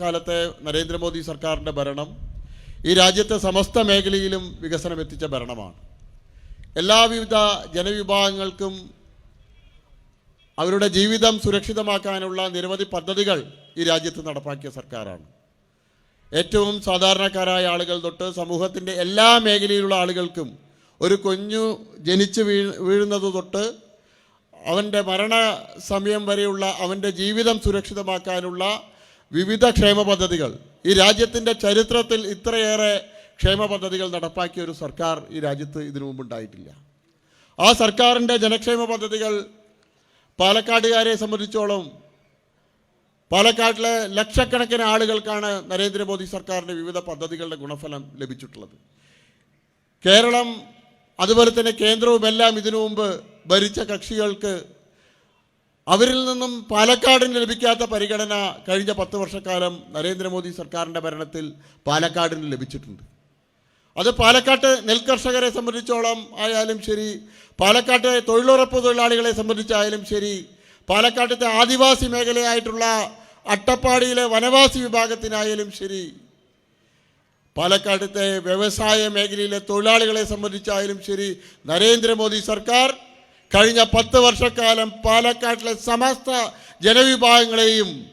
കാലത്തെ നരേന്ദ്രമോദി സർക്കാരിന്റെ ഭരണം ഈ രാജ്യത്തെ സമസ്ത മേഖലയിലും വികസനം എത്തിച്ച ഭരണമാണ്. എല്ലാവിധ ജനവിഭാഗങ്ങൾക്കും അവരുടെ ജീവിതം സുരക്ഷിതമാക്കാനുള്ള നിരവധി പദ്ധതികൾ ഈ രാജ്യത്ത് നടപ്പാക്കിയ സർക്കാരാണ്. ഏറ്റവും സാധാരണക്കാരായ ആളുകൾ തൊട്ട് സമൂഹത്തിന്റെ എല്ലാ മേഖലയിലുള്ള ആളുകൾക്കും ഒരു കുഞ്ഞു ജനിച്ച് വീ വീഴുന്നത് തൊട്ട് അവന്റെ മരണ സമയം വരെയുള്ള അവന്റെ ജീവിതം സുരക്ഷിതമാക്കാനുള്ള വിവിധ ക്ഷേമ പദ്ധതികൾ. ഈ രാജ്യത്തിന്റെ ചരിത്രത്തിൽ ഇത്രയേറെ ക്ഷേമ പദ്ധതികൾ നടപ്പാക്കിയ ഒരു സർക്കാർ ഈ രാജ്യത്ത് ഇതിനു മുമ്പ് ഉണ്ടായിട്ടില്ല. ആ സർക്കാരിന്റെ ജനക്ഷേമ പദ്ധതികൾ പാലക്കാടുകാരെ സംബന്ധിച്ചോളം പാലക്കാട്ടിലെ ലക്ഷക്കണക്കിന് ആളുകൾക്കാണ് നരേന്ദ്രമോദി സർക്കാരിന്റെ വിവിധ പദ്ധതികളുടെ ഗുണഫലം ലഭിച്ചിട്ടുള്ളത്. കേരളം അതുപോലെ തന്നെ കേന്ദ്രവുമെല്ലാം ഇതിനു മുമ്പ് ഭരിച്ച കക്ഷികൾക്ക് അവരിൽ നിന്നും പാലക്കാടിന് ലഭിക്കാത്ത പരിഗണന കഴിഞ്ഞ പത്ത് വർഷക്കാലം നരേന്ദ്രമോദി സർക്കാരിന്റെ ഭരണത്തിൽ പാലക്കാടിന് ലഭിച്ചിട്ടുണ്ട്. അത് പാലക്കാട്ട് നെൽകർഷകരെ സംബന്ധിച്ചോളം ആയാലും ശരി പാലക്കാട്ടെ തൊഴിലുറപ്പ് തൊഴിലാളികളെ സംബന്ധിച്ചായാലും ശരി പാലക്കാട്ടത്തെ ആദിവാസി മേഖലയായിട്ടുള്ള അട്ടപ്പാടിയിലെ വനവാസി വിഭാഗത്തിനായാലും ശരി പാലക്കാട്ടത്തെ വ്യവസായ മേഖലയിലെ തൊഴിലാളികളെ സംബന്ധിച്ചായാലും ശരി നരേന്ദ്രമോദി സർക്കാർ കഴിഞ്ഞ പത്ത് വർഷക്കാലം പാലക്കാട്ടിലെ സമസ്ത ജനവിഭാഗങ്ങളെയും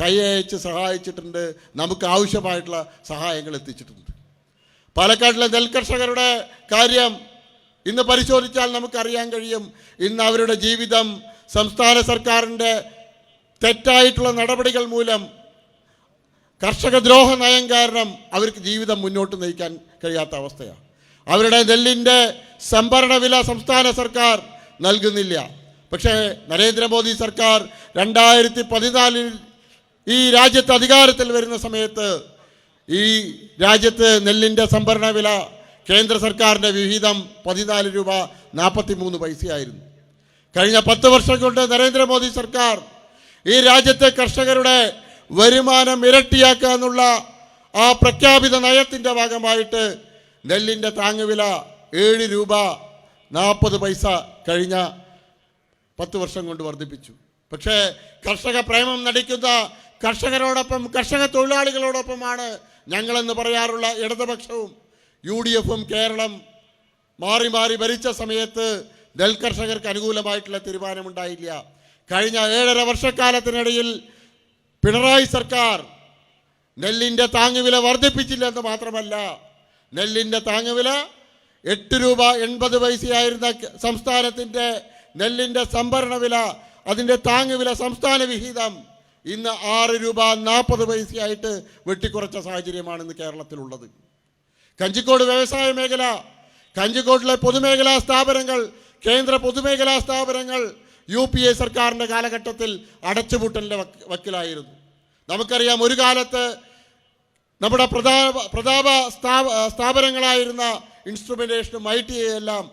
കൈയച്ച് സഹായിച്ചിട്ടുണ്ട്. നമുക്ക് ആവശ്യമായിട്ടുള്ള സഹായങ്ങൾ എത്തിച്ചിട്ടുണ്ട്. പാലക്കാട്ടിലെ നെൽകർഷകരുടെ കാര്യം ഇന്ന് പരിശോധിച്ചാൽ നമുക്കറിയാൻ കഴിയും. ഇന്ന് അവരുടെ ജീവിതം സംസ്ഥാന സർക്കാരിന്റെ തെറ്റായിട്ടുള്ള നടപടികൾ മൂലം കർഷക ദ്രോഹ നയം കാരണം അവർക്ക് ജീവിതം മുന്നോട്ട് നയിക്കാൻ കഴിയാത്ത അവസ്ഥയാണ്. അവരുടെ നെല്ലിന്റെ സംഭരണ വില സംസ്ഥാന സർക്കാർ നൽകുന്നില്ല. പക്ഷേ നരേന്ദ്രമോദി സർക്കാർ രണ്ടായിരത്തി പതിനാലിൽ ഈ രാജ്യത്ത് അധികാരത്തിൽ വരുന്ന സമയത്ത് ഈ രാജ്യത്ത് നെല്ലിന്റെ സംഭരണ വില കേന്ദ്ര സർക്കാരിന്റെ വിഹിതം പതിനാല് രൂപ നാൽപ്പത്തി മൂന്ന് പൈസയായിരുന്നു. കഴിഞ്ഞ പത്ത് വർഷം കൊണ്ട് നരേന്ദ്രമോദി സർക്കാർ ഈ രാജ്യത്തെ കർഷകരുടെ വരുമാനം ഇരട്ടിയാക്കുക എന്നുള്ള ആ പ്രഖ്യാപിത നയത്തിന്റെ ഭാഗമായിട്ട് നെല്ലിന്റെ താങ്ങുവില ഏഴ് രൂപ നാൽപ്പത് പൈസ കഴിഞ്ഞ പത്ത് വർഷം കൊണ്ട് വർദ്ധിപ്പിച്ചു. പക്ഷേ കർഷക പ്രേമം നടിക്കുന്ന കർഷകരോടൊപ്പം കർഷക തൊഴിലാളികളോടൊപ്പമാണ് ഞങ്ങളെന്ന് പറയാറുള്ള ഇടതുപക്ഷവും യു ഡി എഫും കേരളം മാറി മാറി ഭരിച്ച സമയത്ത് നെൽകർഷകർക്ക് അനുകൂലമായിട്ടുള്ള തീരുമാനമുണ്ടായില്ല. കഴിഞ്ഞ ഏഴര വർഷക്കാലത്തിനിടയിൽ പിണറായി സർക്കാർ നെല്ലിന്റെ താങ്ങുവില വർദ്ധിപ്പിച്ചില്ലെന്ന് മാത്രമല്ല നെല്ലിന്റെ താങ്ങുവില എട്ട് രൂപ എൺപത് പൈസയായിരുന്ന സംസ്ഥാനത്തിന്റെ നെല്ലിന്റെ സംഭരണ വില അതിന്റെ താങ്ങുവില സംസ്ഥാന വിഹിതം ഇന്ന് ആറ് രൂപ നാൽപ്പത് പൈസയായിട്ട് വെട്ടിക്കുറച്ച സാഹചര്യമാണ് ഇന്ന് കേരളത്തിലുള്ളത്. കഞ്ചിക്കോട് വ്യവസായ മേഖല കഞ്ചിക്കോട്ടിലെ പൊതുമേഖലാ സ്ഥാപനങ്ങൾ കേന്ദ്ര പൊതുമേഖലാ സ്ഥാപനങ്ങൾ യു പി എ സർക്കാരിന്റെ കാലഘട്ടത്തിൽ അടച്ചുപൂട്ടലിന്റെ വക് വക്കിലായിരുന്നു. നമുക്കറിയാം ഒരു കാലത്ത് നമ്മുടെ പ്രതാപ പ്രതാപ സ്ഥാപ സ്ഥാപനങ്ങളായിരുന്ന ഇൻസ്ട്രുമെന്റേഷനും ഐ ടി എല്ലാം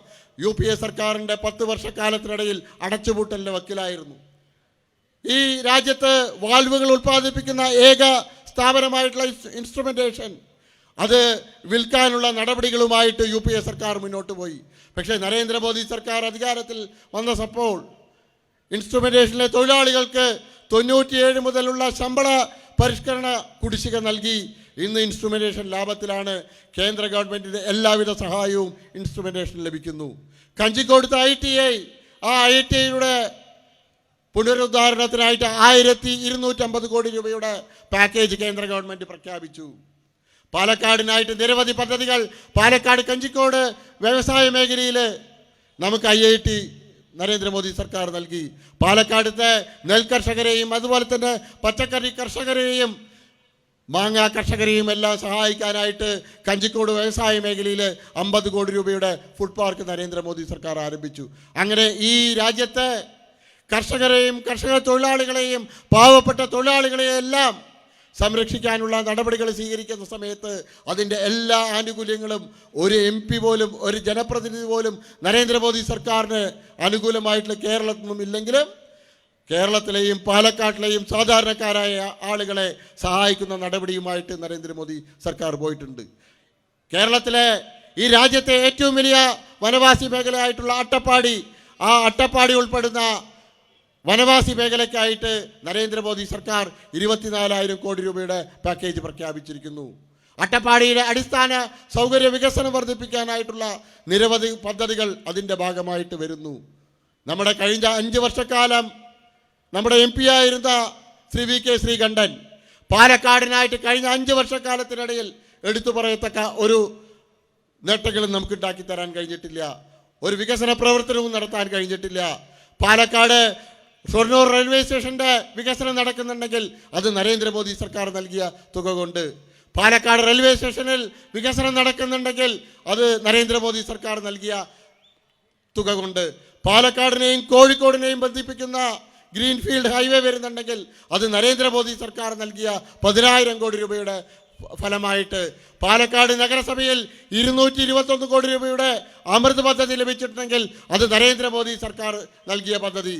യു പി എ സർക്കാരിന്റെ പത്ത് വർഷക്കാലത്തിനിടയിൽ അടച്ചുപൂട്ടലിന്റെ വക്കിലായിരുന്നു. ഈ രാജ്യത്ത് വാൽവുകൾ ഉൽപ്പാദിപ്പിക്കുന്ന ഏക സ്ഥാപനമായിട്ടുള്ള ഇൻസ്ട്രുമെന്റേഷൻ അത് വിൽക്കാനുള്ള നടപടികളുമായിട്ട് യു പി എ സർക്കാർ മുന്നോട്ട് പോയി. പക്ഷേ നരേന്ദ്രമോദി സർക്കാർ അധികാരത്തിൽ വന്ന സപ്പോൾ ഇൻസ്ട്രുമെന്റേഷനിലെ തൊഴിലാളികൾക്ക് തൊണ്ണൂറ്റിയേഴ് മുതലുള്ള ശമ്പള പരിഷ്കരണ കുടിശ്ശിക നൽകി. ഇന്ന് ഇൻസ്ട്രുമെന്റേഷൻ ലാഭത്തിലാണ് കേന്ദ്ര ഗവൺമെന്റിന്റെ എല്ലാവിധ സഹായവും ഇൻസ്ട്രുമെന്റേഷൻ ലഭിക്കുന്നു. കഞ്ചിക്കോടുത്ത ഐ ടി ഐ ആ ഐ ടി ഐയുടെ പുനരുദ്ധാരണത്തിനായിട്ട് ആയിരത്തി ഇരുന്നൂറ്റമ്പത് കോടി രൂപയുടെ പാക്കേജ് കേന്ദ്ര ഗവൺമെന്റ് പ്രഖ്യാപിച്ചു. പാലക്കാടിനായിട്ട് നിരവധി പദ്ധതികൾ പാലക്കാട് കഞ്ചിക്കോട് വ്യവസായ മേഖലയിൽ നമുക്ക് ഐ ഐ ടി നരേന്ദ്രമോദി സർക്കാർ നൽകി. പാലക്കാടത്തെ നെൽകർഷകരെയും അതുപോലെ തന്നെ പച്ചക്കറി കർഷകരെയും മാങ്ങ കർഷകരെയും എല്ലാം സഹായിക്കാനായിട്ട് കഞ്ചിക്കോട് വ്യവസായ മേഖലയിൽ അമ്പത് കോടി രൂപയുടെ ഫുഡ് പാർക്ക് നരേന്ദ്രമോദി സർക്കാർ ആരംഭിച്ചു. അങ്ങനെ ഈ രാജ്യത്തെ കർഷകരെയും കർഷക തൊഴിലാളികളെയും പാവപ്പെട്ട തൊഴിലാളികളെയും എല്ലാം സംരക്ഷിക്കാനുള്ള നടപടികൾ സ്വീകരിക്കുന്ന സമയത്ത് അതിന്റെ എല്ലാ ആനുകൂല്യങ്ങളും ഒരു എം പി പോലും ഒരു ജനപ്രതിനിധി പോലും നരേന്ദ്രമോദി സർക്കാരിന് അനുകൂലമായിട്ടുള്ള കേരളത്തിൽ നിന്നും ഇല്ലെങ്കിലും കേരളത്തിലെയും പാലക്കാട്ടിലെയും സാധാരണക്കാരായ ആളുകളെ സഹായിക്കുന്ന നടപടിയുമായിട്ട് നരേന്ദ്രമോദി സർക്കാർ പോയിട്ടുണ്ട്. കേരളത്തിലെ ഈ രാജ്യത്തെ ഏറ്റവും വലിയ വനവാസി മേഖലയായിട്ടുള്ള അട്ടപ്പാടി ആ അട്ടപ്പാടി ഉൾപ്പെടുന്ന വനവാസി മേഖലയ്ക്കായിട്ട് നരേന്ദ്രമോദി സർക്കാർ ഇരുപത്തിനാലായിരം കോടി രൂപയുടെ പാക്കേജ് പ്രഖ്യാപിച്ചിരിക്കുന്നു. അട്ടപ്പാടിയിലെ അടിസ്ഥാന സൗകര്യ വികസനം വർദ്ധിപ്പിക്കാനായിട്ടുള്ള നിരവധി പദ്ധതികൾ അതിന്റെ ഭാഗമായിട്ട് വരുന്നു. നമ്മുടെ കഴിഞ്ഞ അഞ്ച് വർഷക്കാലം നമ്മുടെ എം പി ആയിരുന്ന ശ്രീ വി കെ ശ്രീകണ്ഠൻ പാലക്കാടിനായിട്ട് കഴിഞ്ഞ അഞ്ച് വർഷക്കാലത്തിനിടയിൽ എടുത്തു പറയത്തക്ക ഒരു നേട്ടങ്ങളും നമുക്ക് ഉണ്ടാക്കി തരാൻ കഴിഞ്ഞിട്ടില്ല. ഒരു വികസന പ്രവർത്തനവും നടത്താൻ കഴിഞ്ഞിട്ടില്ല. പാലക്കാട് ഷൊർണൂർ റെയിൽവേ സ്റ്റേഷന്റെ വികസനം നടക്കുന്നുണ്ടെങ്കിൽ അത് നരേന്ദ്രമോദി സർക്കാർ നൽകിയ തുക കൊണ്ട് പാലക്കാട് റെയിൽവേ സ്റ്റേഷനിൽ വികസനം നടക്കുന്നുണ്ടെങ്കിൽ അത് നരേന്ദ്രമോദി സർക്കാർ നൽകിയ തുക കൊണ്ട് പാലക്കാടിനെയും കോഴിക്കോടിനെയും ബന്ധിപ്പിക്കുന്ന ഗ്രീൻഫീൽഡ് ഹൈവേ വരുന്നുണ്ടെങ്കിൽ അത് നരേന്ദ്രമോദി സർക്കാർ നൽകിയ പതിനായിരം കോടി രൂപയുടെ ഫലമായിട്ട് പാലക്കാട് നഗരസഭയിൽ ഇരുന്നൂറ്റി ഇരുപത്തൊന്ന് കോടി രൂപയുടെ അമൃത് പദ്ധതി ലഭിച്ചിട്ടുണ്ടെങ്കിൽ അത് നരേന്ദ്രമോദി സർക്കാർ നൽകിയ പദ്ധതി.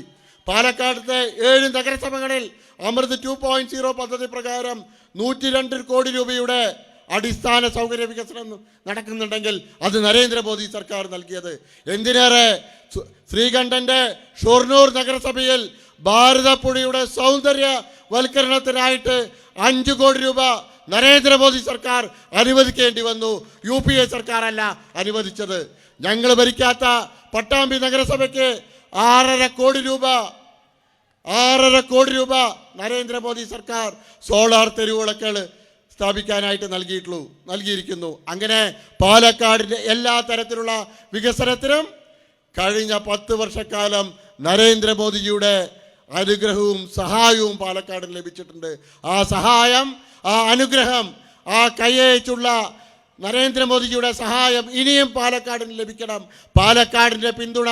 പാലക്കാടത്തെ ഏഴ് നഗരസഭകളിൽ അമൃത് ടു പോയിന്റ് സീറോ പദ്ധതി പ്രകാരം നൂറ്റി രണ്ട് കോടി രൂപയുടെ അടിസ്ഥാന സൗകര്യ വികസനം നടക്കുന്നുണ്ടെങ്കിൽ അത് നരേന്ദ്രമോദി സർക്കാർ നൽകിയത്. എന്തിനേറെ ശ്രീകണ്ഠന്റെ ഷൊർണൂർ നഗരസഭയിൽ ഭാരതപ്പുഴയുടെ സൗന്ദര്യ വൽക്കരണത്തിനായിട്ട് അഞ്ചു കോടി രൂപ നരേന്ദ്രമോദി സർക്കാർ അനുവദിക്കേണ്ടി വന്നു. യു പി എ സർക്കാരല്ല അനുവദിച്ചത്. ഞങ്ങൾ ഭരിക്കാത്ത പട്ടാമ്പി നഗരസഭയ്ക്ക് ആറര കോടി രൂപ ആറര കോടി രൂപ നരേന്ദ്രമോദി സർക്കാർ സോളാർ തെരുവുകളൊക്കെ സ്ഥാപിക്കാനായിട്ട് നൽകിയിട്ടുള്ളൂ നൽകിയിരിക്കുന്നു. അങ്ങനെ പാലക്കാടിന്റെ എല്ലാ തരത്തിലുള്ള വികസനത്തിനും കഴിഞ്ഞ പത്ത് വർഷക്കാലം നരേന്ദ്രമോദിജിയുടെ അനുഗ്രഹവും സഹായവും പാലക്കാടിന് ലഭിച്ചിട്ടുണ്ട്. ആ സഹായം ആ അനുഗ്രഹം ആ കയ്യച്ചുള്ള നരേന്ദ്രമോദിജിയുടെ സഹായം ഇനിയും പാലക്കാടിന് ലഭിക്കണം. പാലക്കാടിന്റെ പിന്തുണ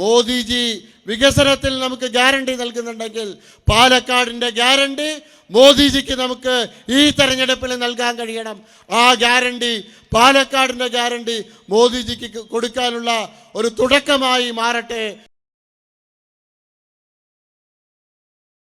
മോദിജി വികസനത്തിൽ നമുക്ക് ഗ്യാരണ്ടി നൽകുന്നുണ്ടെങ്കിൽ പാലക്കാടിന്റെ ഗ്യാരണ്ടി മോദിജിക്ക് നമുക്ക് ഈ തെരഞ്ഞെടുപ്പിൽ നൽകാൻ കഴിയണം. ആ ഗ്യാരണ്ടി പാലക്കാടിന്റെ ഗ്യാരണ്ടി മോദിജിക്ക് കൊടുക്കാനുള്ള ഒരു തുടക്കമായി മാറട്ടെ.